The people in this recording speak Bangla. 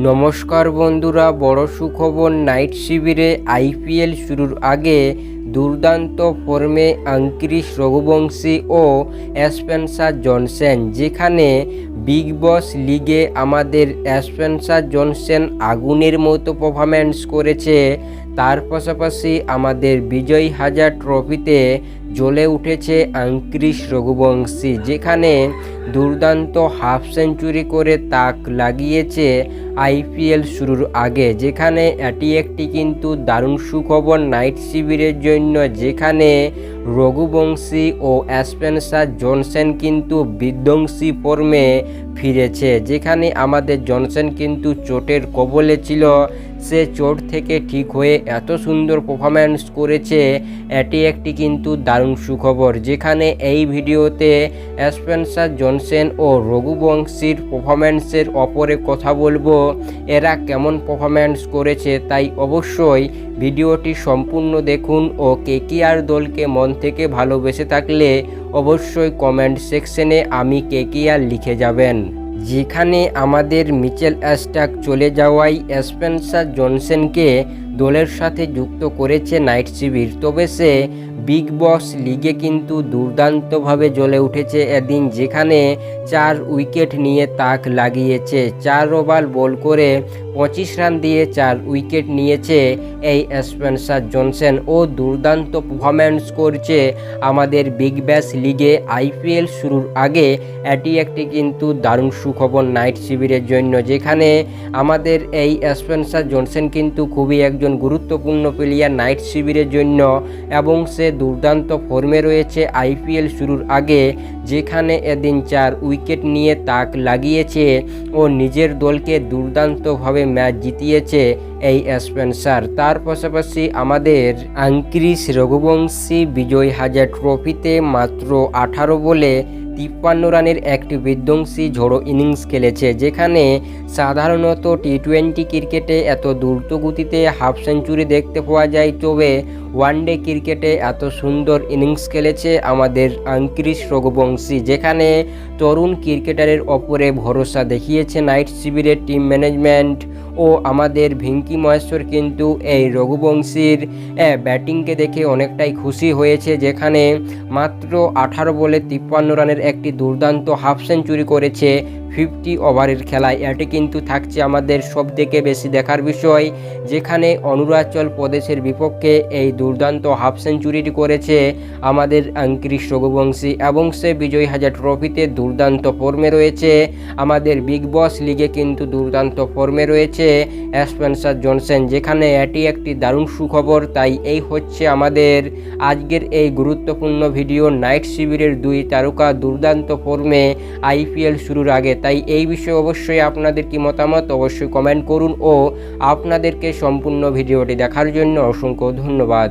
নমস্কার বন্ধুরা, বড় সুখবর নাইট শিবিরে আইপিএল শুরুর আগে দুর্দান্ত ফর্মে আঙ্কিরিশ রঘুবংশী ও স্পেন্সার জনসেন, যেখানে বিগ বস লিগে আমাদের স্পেন্সার জনসেন আগুনের মতো পারফরম্যান্স করেছে। তার পাশাপাশি আমাদের বিজয় হাজার ট্রফিতে জ্বলে উঠেছে আঙ্কিরিশ রঘুবংশী, যেখানে দুর্দান্ত হাফ সেঞ্চুরি করে তাক লাগিয়েছে আইপিএল শুরুর আগে, যেখানে এটি একটি কিন্তু দারুণ সুখবর নাইট শিবিরের জন্য, যেখানে রঘুবংশী ও অ্যাসপেন্সার জনসেন কিন্তু বিধ্বংসী ফর্মে ফিরেছে, যেখানে আমাদের জনসেন কিন্তু চোটের কবলে ছিল। সে চোট থেকে ঠিক হয়ে এত সুন্দর পারফরম্যান্স করেছে, এটি একটি কিন্তু দারুণ সুখবর, যেখানে এই ভিডিওতে অ্যাসপেন্সার জনসেন ও রঘুবংশীর পারফরম্যান্সের ওপরে কথা বলব। এরা কেমন পারফরম্যান্স করেছে তাই অবশ্যই ভিডিওটি সম্পূর্ণ দেখুন ও কেকিআর দলকে মন থেকে ভালোবেসে থাকলে অবশ্যই কমেন্ট সেকশনে আমি কেকেআর লিখে যাবেন। যেখানে আমাদের মিচেল অ্যাস্টাক চলে যাওয়ায় স্পেন্সার জনসেনকে দলের সাথে যুক্ত করেছে নাইট শিবির। তবে সে বিগ বস লিগে কিন্তু দুর্দান্তভাবে জ্বলে উঠেছে এদিন, যেখানে চার উইকেট নিয়ে তাক লাগিয়েছে। চার ওভার বল করে পঁচিশ রান দিয়ে চার উইকেট নিয়েছে এই স্পেন্সার জনসেন ও দুর্দান্ত পারফরম্যান্স করছে আমাদের বিগ ব্যাস লিগে। আইপিএল শুরুর আগে এটি একটি কিন্তু দারুণ সুখবর নাইট শিবিরের জন্য, যেখানে আমাদের এই স্পেন্সার জনসেন কিন্তু খুবই একজন গুরুত্বপূর্ণ প্লেয়ার নাইট শিবিরের জন্য এবং সে দুর্দান্ত ফর্মে রয়েছে আইপিএল শুরুর আগে, যেখানে এদিন চার উইকেট নিয়ে তাক লাগিয়েছে ও নিজের দলকে দুর্দান্তভাবে ম্যাচ জিতিয়েছে এই স্পেন্সার তার পাশাপাশি আমাদের আঙ্কিরিশ রঘুবংশী বিজয় হাজার ট্রফিতে মাত্র আঠারো বলে তিপ্পান্ন রানের একটি বিধ্বংসী ঝোড়ো ইনিংস খেলেছে, যেখানে সাধারণত টি টোয়েন্টি ক্রিকেটে এত দ্রুত গতিতে হাফ সেঞ্চুরি দেখতে পাওয়া যায়, তবে ওয়ানডে ক্রিকেটে এত সুন্দর ইনিংস খেলেছে আমাদের আঙ্কিরিশ রঘুবংশী, যেখানে তরুণ ক্রিকেটারের ওপরে ভরসা দেখিয়েছে নাইট শিবিরের টিম ম্যানেজমেন্ট ও আমাদের ভিঙ্কি মহেশ্বর কিন্তু এই রঘুবংশীর ব্যাটিংকে দেখে অনেকটাই খুশি হয়েছে, যেখানে মাত্র আঠারো বলে তিপ্পান্ন রানের একটি দুর্দান্ত হাফ সেঞ্চুরি করেছে ফিফটি ওভারের খেলায় এটি কিন্তু থাকছে আমাদের সব থেকে বেশি দেখার বিষয়, যেখানে অরুণাচল প্রদেশের বিপক্ষে এই দুর্দান্ত হাফ সেঞ্চুরিটি করেছে আমাদের আঙ্কিরিশ রঘুবংশী এবং সে বিজয় হাজার ট্রফিতে দুর্দান্ত ফর্মে রয়েছে। আমাদের বিগ বস লিগে কিন্তু দুর্দান্ত ফর্মে রয়েছে স্পেন্সার জনসেন, যেখানে এটি একটি দারুণ সুখবর, তাই এই হচ্ছে আমাদের আজকের এই গুরুত্বপূর্ণ ভিডিও। নাইট শিবিরের দুই তারকা দুর্দান্ত ফর্মে আইপিএল শুরুর আগে তাই এই বিষয়ে অবশ্যই আপনাদের কি মতামত অবশ্যই কমেন্ট করুন ও আপনাদেরকে সম্পূর্ণ ভিডিওটি দেখার জন্য অসংখ্য ধন্যবাদ।